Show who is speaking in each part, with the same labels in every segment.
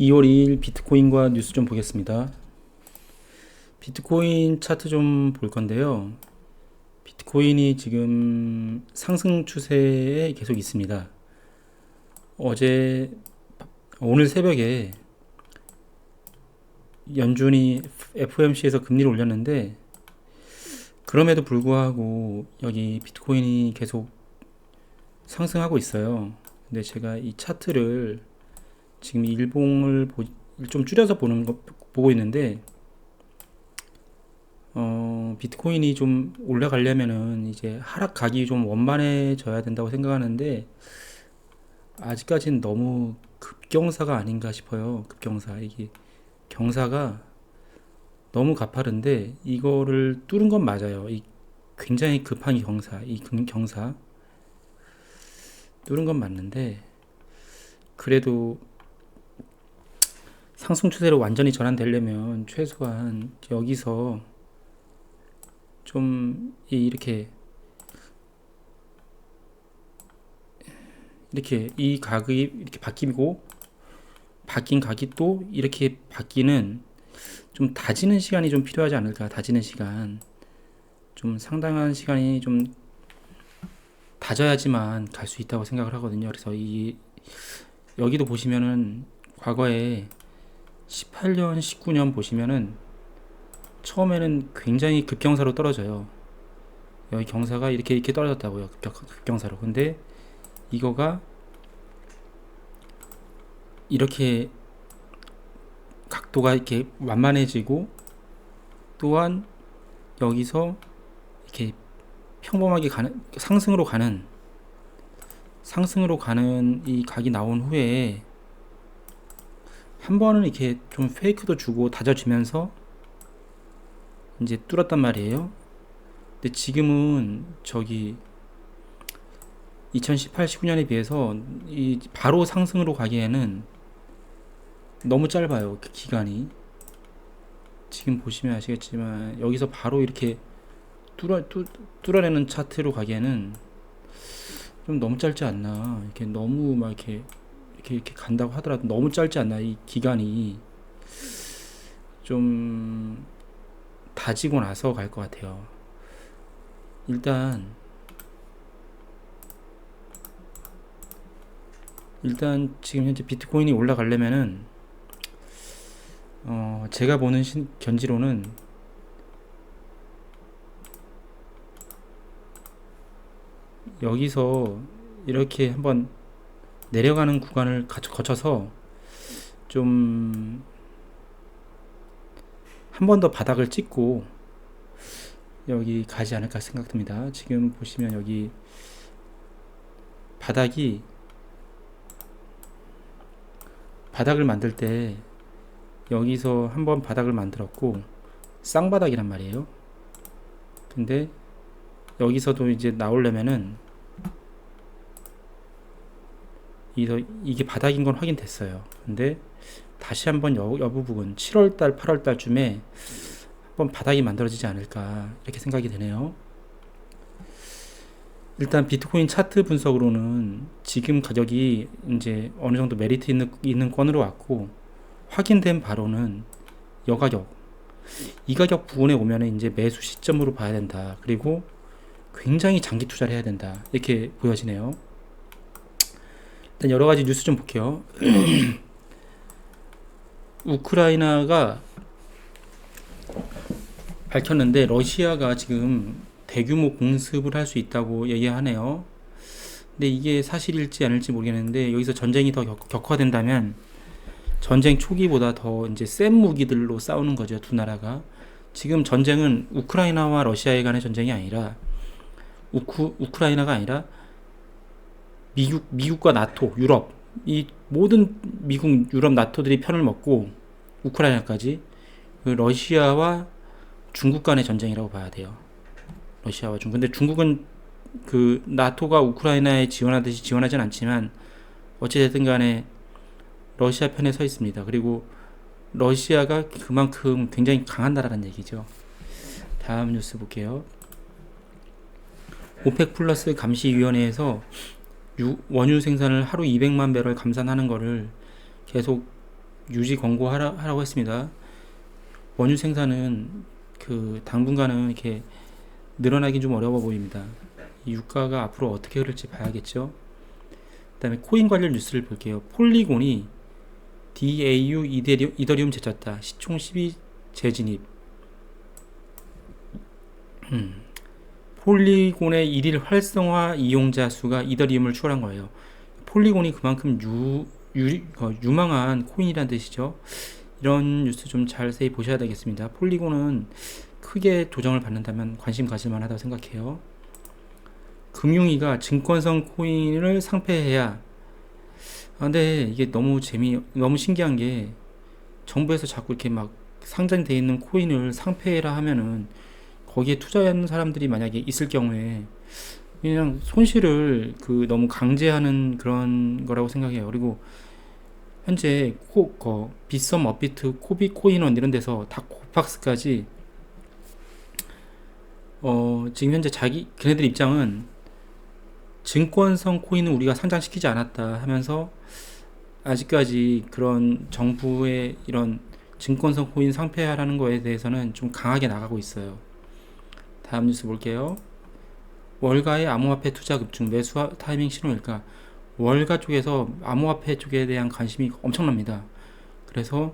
Speaker 1: 2월 2일 비트코인과 뉴스 좀 보겠습니다. 비트코인 차트 좀 볼 건데요. 비트코인이 지금 상승 추세에 계속 있습니다. 어제 오늘 새벽에 연준이 FOMC에서 금리를 올렸는데 그럼에도 불구하고 여기 비트코인이 계속 상승하고 있어요. 근데 제가 이 차트를 지금 일봉을 보, 좀 줄여서 보는 거 보고 있는데 어, 비트코인이 좀 올라가려면은 이제 하락각이 좀 원만해져야 된다고 생각하는데 아직까지는 너무 급경사가 아닌가 싶어요. 급경사 이게 경사가 너무 가파른데 이거를 뚫은 건 맞아요. 이 굉장히 급한 경사, 이 경사 뚫은 건 맞는데 그래도 상승 추세로 완전히 전환되려면 최소한 여기서 좀 이렇게 이렇게 이 각이 이렇게 바뀌고 바뀐 각이 또 이렇게 바뀌는 좀 다지는 시간이 좀 필요하지 않을까 다지는 시간. 좀 상당한 시간이 좀 다져야지만 갈 수 있다고 생각을 하거든요. 그래서 이 여기도 보시면은 과거에 18년, 19년 보시면은 처음에는 굉장히 급경사로 떨어져요. 여기 경사가 이렇게 이렇게 떨어졌다고요. 급경, 사로 근데 이거가 이렇게 각도가 이렇게 완만해지고 또한 여기서 이렇게 평범하게 가는 상승으로 가는 상승으로 가는 이 각이 나온 후에 한 번은 이렇게 좀 페이크도 주고 다져지면서 이제 뚫었단 말이에요. 근데 지금은 저기 2018, 19년에 비해서 이 바로 상승으로 가기에는 너무 짧아요. 그 기간이. 지금 보시면 아시겠지만 여기서 바로 이렇게 뚫어, 뚫, 뚫어내는 차트로 가기에는 좀 너무 짧지 않나. 이렇게 너무 막 이렇게 이렇게 이렇게 간다고 하더라도 너무 짧지 않나 이 기간이 좀 다지고 나서 갈 것 같아요. 일단 일단 지금 현재 비트코인이 올라가려면은 어 제가 보는 신, 견지로는 여기서 이렇게 한번 내려가는 구간을 거쳐서 좀 한 번 더 바닥을 찍고 여기 가지 않을까 생각됩니다. 지금 보시면 여기 바닥이 바닥을 만들 때 여기서 한번 바닥을 만들었고 쌍바닥이란 말이에요. 근데 여기서도 이제 나오려면은 이게 바닥인 건 확인됐어요. 근데 다시 한번 여, 여부 부분 7월달, 8월달쯤에 한번 바닥이 만들어지지 않을까 이렇게 생각이 되네요. 일단 비트코인 차트 분석으로는 지금 가격이 이제 어느 정도 메리트 있는, 있는 권으로 왔고 확인된 바로는 여가격 이 가격 부분에 오면 이제 매수 시점으로 봐야 된다. 그리고 굉장히 장기 투자를 해야 된다. 이렇게 보여지네요. 일단 여러 가지 뉴스 좀 볼게요. 우크라이나가 밝혔는데 러시아가 지금 대규모 공습을 할 수 있다고 얘기하네요. 근데 이게 사실일지 아닐지 모르겠는데 여기서 전쟁이 더 격, 화된다면 전쟁 초기보다 더 이제 센 무기들로 싸우는 거죠 두 나라가. 지금 전쟁은 우크라이나와 러시아에 간의 전쟁이 아니라 우크, 우크라이나가 아니라 미국, 미국과 나토, 유럽, 이 모든 미국, 유럽, 나토들이 편을 먹고 우크라이나까지 그 러시아와 중국 간의 전쟁이라고 봐야 돼요. 러시아와 중국. 근데 중국은 그 나토가 우크라이나에 지원하듯이 지원하진 않지만 어찌됐든 간에 러시아 편에 서 있습니다. 그리고 러시아가 그만큼 굉장히 강한 나라라는 얘기죠. 다음 뉴스 볼게요. 오펙 플러스 감시위원회에서 원유 생산을 하루 200만 배럴 감산하는 거를 계속 유지 권고하라, 하라고 했습니다. 원유 생산은 그 당분간은 이렇게 늘어나긴 좀 어려워 보입니다. 이 유가가 앞으로 어떻게 흐를지 봐야겠죠. 그다음에 코인 관련 뉴스를 볼게요. 폴리곤이 DAU 이데리움, 이더리움 제쳤다. 시총 12 재진입. 음. 폴리곤의 일일 활성화 이용자 수가 이더리움을 추월한 거예요. 폴리곤이 그만큼 유, 유, 어, 유망한 코인이란 뜻이죠. 이런 뉴스 좀 자세히 보셔야 되겠습니다. 폴리곤은 크게 조정을 받는다면 관심 가질 만하다고 생각해요. 금융위가 증권성 코인을 상폐해야 아, 근데 이게 너무 재미 너무 신기한 게 정부에서 자꾸 이렇게 막 상장돼 있는 코인을 상폐해라 하면은 거기에 투자하는 사람들이 만약에 있을 경우에 그냥 손실을 그 너무 강제하는 그런 거라고 생각해요. 그리고 현재 코, 거, 비썸, 업비트, 코비, 코인원 이런 데서 다 코팍스까지 어, 지금 현재 자기 걔네들 입장은 증권성 코인은 우리가 상장시키지 않았다 하면서 아직까지 그런 정부의 이런 증권성 코인 상폐하라는 거에 대해서는 좀 강하게 나가고 있어요. 다음 뉴스 볼게요. 월가의 암호화폐 투자 급증 매수 타이밍 신호일까? 월가 쪽에서 암호화폐 쪽에 대한 관심이 엄청납니다. 그래서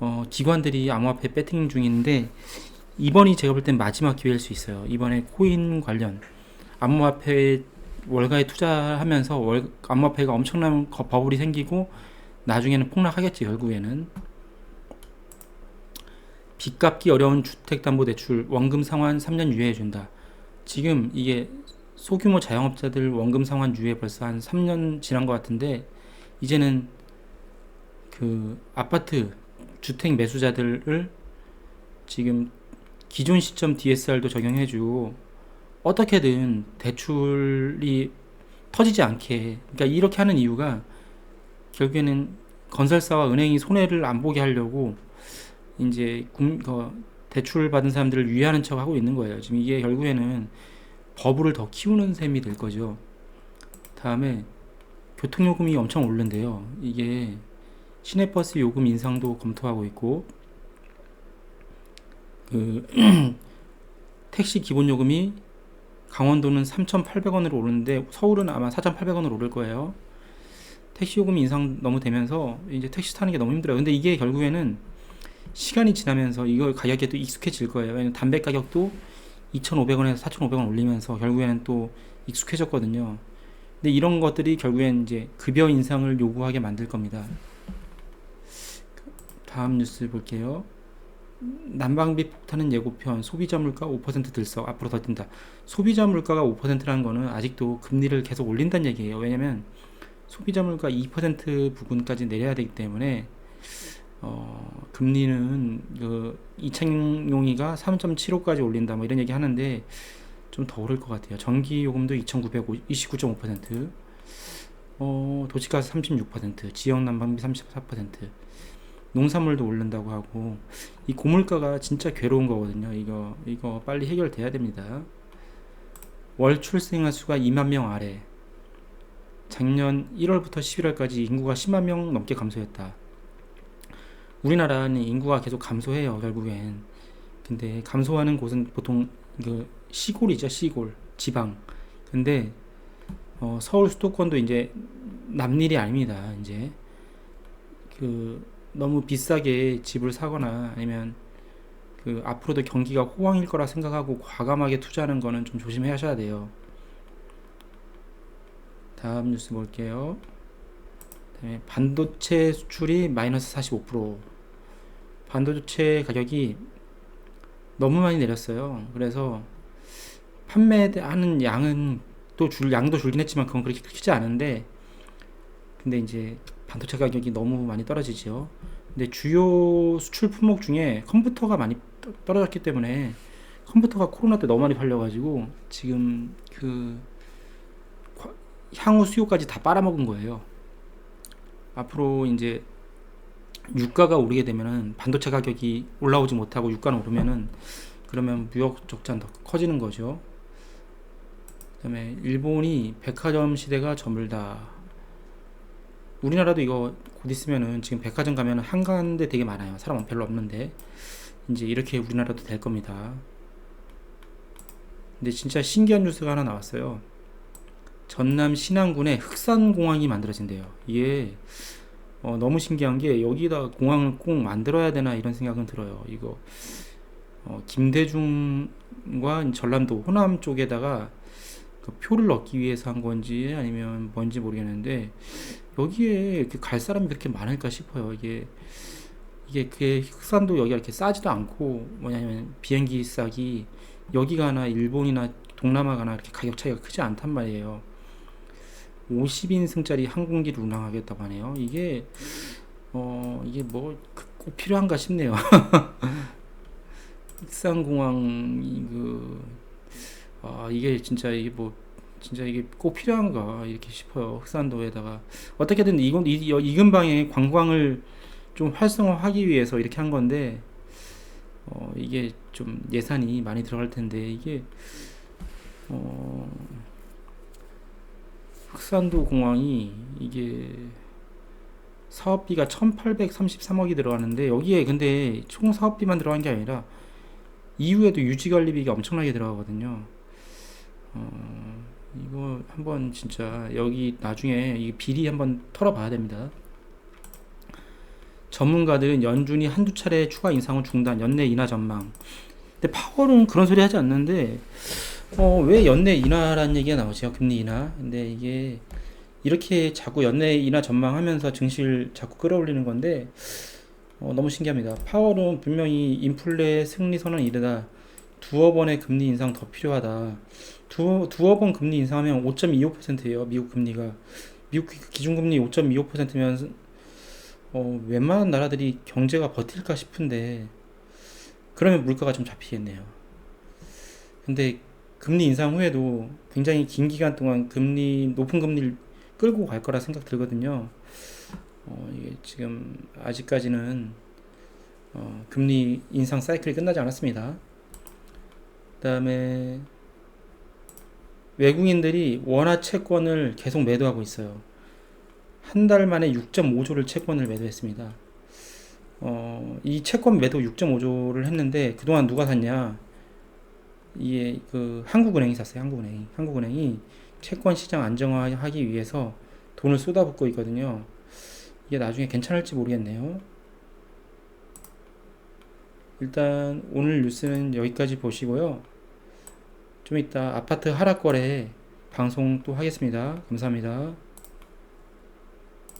Speaker 1: 어, 기관들이 암호화폐 배팅 중인데 이번이 제가 볼 땐 마지막 기회일 수 있어요. 이번에 코인 관련 암호화폐 월가에 투자하면서 월, 암호화폐가 엄청난 거- 버블이 생기고 나중에는 폭락하겠지 결국에는 빚 갚기 어려운 주택담보대출 원금 상환 3년 유예해준다. 지금 이게 소규모 자영업자들 원금 상환 유예 벌써 한 3년 지난 것 같은데 이제는 그 아파트 주택 매수자들을 지금 기존 시점 DSR도 적용해주고 어떻게든 대출이 터지지 않게 그러니까 이렇게 하는 이유가 결국에는 건설사와 은행이 손해를 안 보게 하려고 이제 대출 받은 사람들을 위하는 척 하고 있는 거예요. 지금 이게 결국에는 버블을 더 키우는 셈이 될 거죠. 다음에 교통요금이 엄청 오르는데요. 이게 시내버스 요금 인상도 검토하고 있고 그 택시 기본 요금이 강원도는 3,800원으로 오르는데 서울은 아마 4,800원으로 오를 거예요. 택시 요금 인상 너무 되면서 이제 택시 타는 게 너무 힘들어요. 근데 이게 결국에는 시간이 지나면서 이거 가격에 또 익숙해질 거예요. 왜냐면 담배 가격도 2,500원에서 4,500원 올리면서 결국에는 또 익숙해졌거든요. 근데 이런 것들이 결국엔 이제 급여 인상을 요구하게 만들 겁니다. 다음 뉴스 볼게요. 난방비 폭탄은 예고편 소비자 물가 5% 들썩 앞으로 더 뛴다. 소비자 물가가 5%라는 거는 아직도 금리를 계속 올린다는 얘기예요. 왜냐면 소비자 물가 2% 부분까지 내려야 되기 때문에 어, 금리는 그 이창용이가 3.75까지 올린다 뭐 이런 얘기 하는데 좀 더 오를 것 같아요. 전기 요금도 2,929.5%, 어, 도시가스 36%, 지역 난방비 34%, 농산물도 오른다고 하고 이 고물가가 진짜 괴로운 거거든요. 이거 이거 빨리 해결돼야 됩니다. 월 출생아 수가 2만 명 아래. 작년 1월부터 11월까지 인구가 10만 명 넘게 감소했다. 우리나라는 인구가 계속 감소해요, 결국엔. 근데 감소하는 곳은 보통 그 시골이죠, 시골, 지방. 근데 어, 서울 수도권도 이제 남일이 아닙니다, 이제. 그 너무 비싸게 집을 사거나 아니면 그 앞으로도 경기가 호황일 거라 생각하고 과감하게 투자하는 거는 좀 조심하셔야 돼요. 다음 뉴스 볼게요. 반도체 수출이 마이너스 45%. 반도체 가격이 너무 많이 내렸어요. 그래서 판매하는 양은 또 줄 양도 줄긴 했지만 그건 그렇게 크지 않은데 근데 이제 반도체 가격이 너무 많이 떨어지죠. 근데 주요 수출 품목 중에 컴퓨터가 많이 떠- 떨어졌기 때문에 컴퓨터가 코로나 때 너무 많이 팔려가지고 지금 그 과- 향후 수요까지 다 빨아먹은 거예요. 앞으로 이제 유가가 오르게 되면은 반도체 가격이 올라오지 못하고 유가는 오르면은 그러면 무역 적자는 더 커지는 거죠. 그다음에 일본이 백화점 시대가 저물다. 우리나라도 이거 곧 있으면은 지금 백화점 가면 한가한데 되게 많아요. 사람 별로 없는데 이제 이렇게 우리나라도 될 겁니다. 근데 진짜 신기한 뉴스가 하나 나왔어요. 전남 신안군에 흑산공항이 만들어진대요. 이게 어, 너무 신기한 게 여기다 공항을 꼭 만들어야 되나 이런 생각은 들어요. 이거 어, 김대중과 전남도 호남 쪽에다가 그 표를 얻기 위해서 한 건지 아니면 뭔지 모르겠는데 여기에 이렇게 갈 사람이 그렇게 많을까 싶어요. 이게 이게 그 흑산도 여기가 이렇게 싸지도 않고 뭐냐면 비행기 싸기 여기 가나 일본이나 동남아 가나 이렇게 가격 차이가 크지 않단 말이에요. 50인승짜리 항공기를 운항하겠다고 하네요. 이게 어 이게 뭐 꼭 필요한가 싶네요. 익산공항이 그, 아, 이게 진짜 이게 뭐, 진짜 이게 꼭 필요한가, 이렇게 싶어요. 흑산도에다가. 어떻게든 이건, 이, 이 근방에 관광을 좀 활성화하기 위해서 이렇게 한 건데, 어, 이게 좀 예산이 많이 들어갈 텐데, 이게, 어, 흑산도 공항이 이게 사업비가 1833억이 들어가는데, 여기에 근데 총 사업비만 들어간 게 아니라, 이후에도 유지 관리비가 엄청나게 들어가거든요. 어, 이거 한번 진짜 여기 나중에 이 비리 한번 털어봐야 됩니다. 전문가들은 연준이 한두 차례 추가 인상을 중단, 연내 인하 전망. 근데 파월은 그런 소리 하지 않는데 어, 왜 연내 인하라는 얘기가 나오죠? 금리 인하. 근데 이게 이렇게 자꾸 연내 인하 전망하면서 증시를 자꾸 끌어올리는 건데 어, 너무 신기합니다. 파월은 분명히 인플레 승리 선언 이르다 두어 번의 금리 인상 더 필요하다. 두, 두어 번 금리 인상하면 5.25%예요. 미국 금리가. 미국 기준금리 5.25%면 어, 웬만한 나라들이 경제가 버틸까 싶은데 그러면 물가가 좀 잡히겠네요. 근데 금리 인상 후에도 굉장히 긴 기간 동안 금리 높은 금리를 끌고 갈 거라 생각 들거든요. 어, 이게 지금 아직까지는 어, 금리 인상 사이클이 끝나지 않았습니다. 그다음에 외국인들이 원화 채권을 계속 매도하고 있어요. 한 달 만에 6.5조를 채권을 매도했습니다. 어, 이 채권 매도 6.5조를 했는데 그동안 누가 샀냐? 이게 그 한국은행이 샀어요. 한국은행이. 한국은행이 채권 시장 안정화하기 위해서 돈을 쏟아붓고 있거든요. 이게 나중에 괜찮을지 모르겠네요. 일단 오늘 뉴스는 여기까지 보시고요. 좀 이따 아파트 하락 거래 방송 또 하겠습니다. 감사합니다.